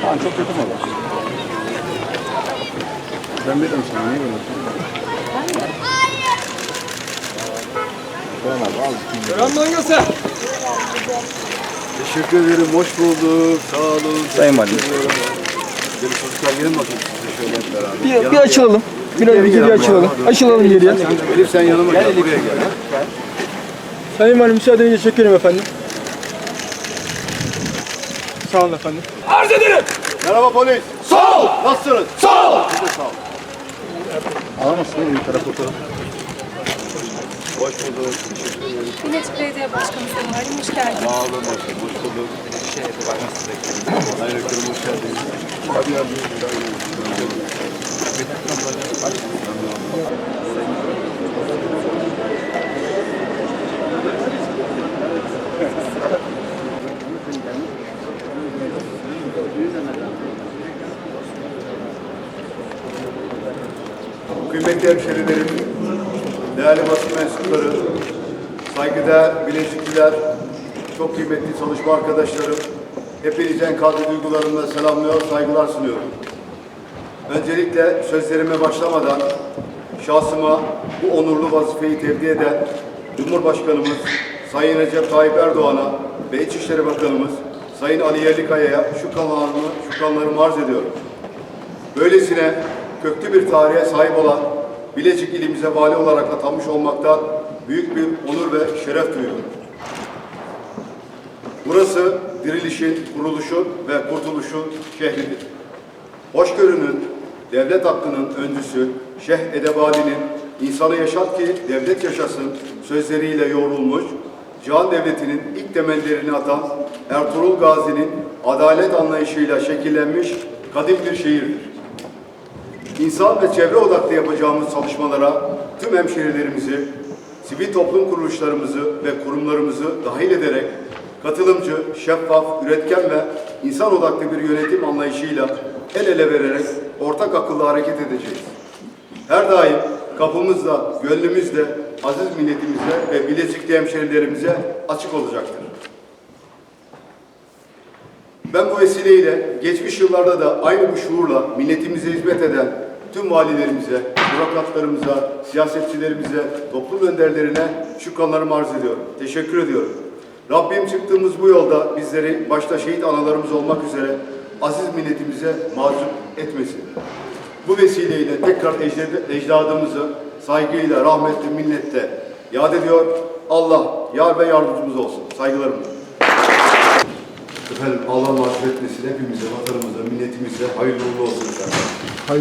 Tamam çok kötü mü olur? Ben veririm sana niye veriyorsun? Ben abi al. Gören mangası. Teşekkür ederim. Hoş bulduk. Sağ olun. Sayın Valim. Teşekkür ederim. Gelin çocuklar gelin bakayım şöyle hep beraber. Bir, bir açılalım. Bir, bir, bir, bir açılalım. Açılalım geriye. Elif sen yanıma gel. Buraya gel. Sayın Valim müsaadenizle çekelim efendim. Sağ olun efendim. Arz ederim. Merhaba polis. Sol. Nasılsınız? Sol. Siz de sağ olun. Alamazsın? Bir taraf fotoğraf. Hoş bulduk. Bilecik Belediye Başkanı Sayın Halim hoş geldiniz. Sağ olun başkanım. Hoş bulduk. Sayın Ekrem hoş geldiniz. Hadi yardım Kıymetli hemşerilerim, değerli basın mensupları, saygıdeğer bileşikliler, çok kıymetli çalışma arkadaşlarım, hepinize en kalbi duygularımla selamlıyor, saygılar sunuyorum. Öncelikle sözlerime başlamadan şahsıma bu onurlu vazifeyi tevdi eden Cumhurbaşkanımız Sayın Recep Tayyip Erdoğan'a ve İçişleri Bakanımız Sayın Ali Yerlikaya'ya şu kanlarımı, şu kanlarımı arz ediyorum. Böylesine köklü bir tarihe sahip olan Bilecik ilimize vali olarak atanmış olmaktan büyük bir onur ve şeref duyuyorum. Burası dirilişin, kuruluşun ve kurtuluşun şehridir. Hoşgörünün, devlet hakkının öncüsü Şeyh Edebali'nin insanı yaşat ki devlet yaşasın sözleriyle yoğrulmuş, Cihan Devleti'nin ilk temellerini atan Ertuğrul Gazi'nin adalet anlayışıyla şekillenmiş kadim bir şehirdir. İnsan ve çevre odaklı yapacağımız çalışmalara tüm hemşehrilerimizi, sivil toplum kuruluşlarımızı ve kurumlarımızı dahil ederek katılımcı, şeffaf, üretken ve insan odaklı bir yönetim anlayışıyla el ele vererek ortak akıllı hareket edeceğiz. Her daim kapımızda, gönlümüzde aziz milletimize ve Bilecikli hemşehrilerimize açık olacaktır. Ben bu vesileyle geçmiş yıllarda da aynı bu şuurla milletimize hizmet eden tüm valilerimize, bürokratlarımıza, siyasetçilerimize, toplum önderlerine şükranlarımı arz ediyorum. Teşekkür ediyorum. Rabbim çıktığımız bu yolda bizleri başta şehit analarımız olmak üzere aziz milletimize mahcup etmesin. Bu vesileyle tekrar ecdad- ecdadımızı saygıyla, rahmetle, minnette yad ediyor. Allah yar ve yardımcımız olsun. Saygılarımla. Efendim Allah mağfiret etmesin hepimize, vatanımıza, milletimize hayırlı uğurlu olsun efendim. Hay